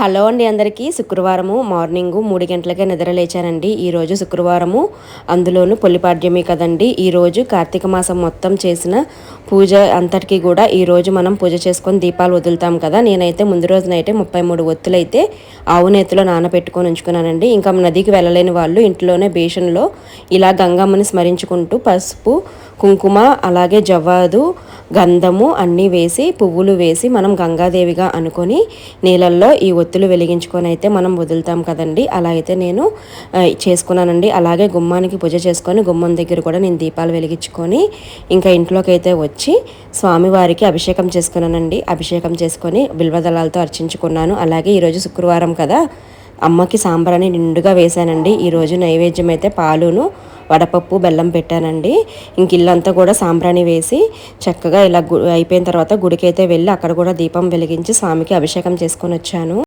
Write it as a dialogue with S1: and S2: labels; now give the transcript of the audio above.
S1: Hello అండి అందరికీ. శుక్రవారము మార్నింగు మూడు గంటలకే నిద్ర లేచానండి. ఈరోజు శుక్రవారము. అందులోనూ పొల్లిపాడ్యమి కదండి. ఈరోజు కార్తీక మాసం మొత్తం చేసిన పూజ అంతటికీ కూడా ఈరోజు మనం పూజ చేసుకొని దీపాలు వదులుతాం కదా. నేనైతే ముందు రోజునైతే ముప్పై మూడు ఒత్తులైతే ఆవు నేతిలో నానబెట్టుకొని ఉంచుకున్నానండి. ఇంకా నదికి వెళ్ళలేని వాళ్ళు ఇంట్లోనే బేషన్లో ఇలా గంగమ్మని స్మరించుకుంటూ పసుపు కుంకుమ అలాగే జవ్వాదు గంధము అన్నీ వేసి పువ్వులు వేసి మనం గంగాదేవిగా అనుకొని నీళ్ళల్లో ఈ ఒత్తులు వెలిగించుకొని అయితే మనం వదులుతాం కదండి. అలా అయితే నేను చేసుకున్నానండి. అలాగే గుమ్మానికి పూజ చేసుకొని గుమ్మం దగ్గర కూడా నేను దీపాలు వెలిగించుకొని ఇంకా ఇంట్లోకి అయితే వచ్చి స్వామివారికి అభిషేకం చేసుకున్నానండి. అభిషేకం చేసుకొని బిల్వదళాలతో అర్చించుకున్నాను. అలాగే ఈరోజు శుక్రవారం కదా. అమ్మకి సాంబారని నిండుగా వేశానండి. ఈరోజు నైవేద్యం అయితే పాలును వడపప్పు బెల్లం పెట్టానండి. ఇంక ఇల్లంతా కూడా సాంబ్రాణి వేసి చక్కగా ఇలా అయిపోయిన తర్వాత గుడికైతే వెళ్ళి అక్కడ కూడా దీపం వెలిగించి స్వామికి అభిషేకం చేసుకొని వచ్చాను.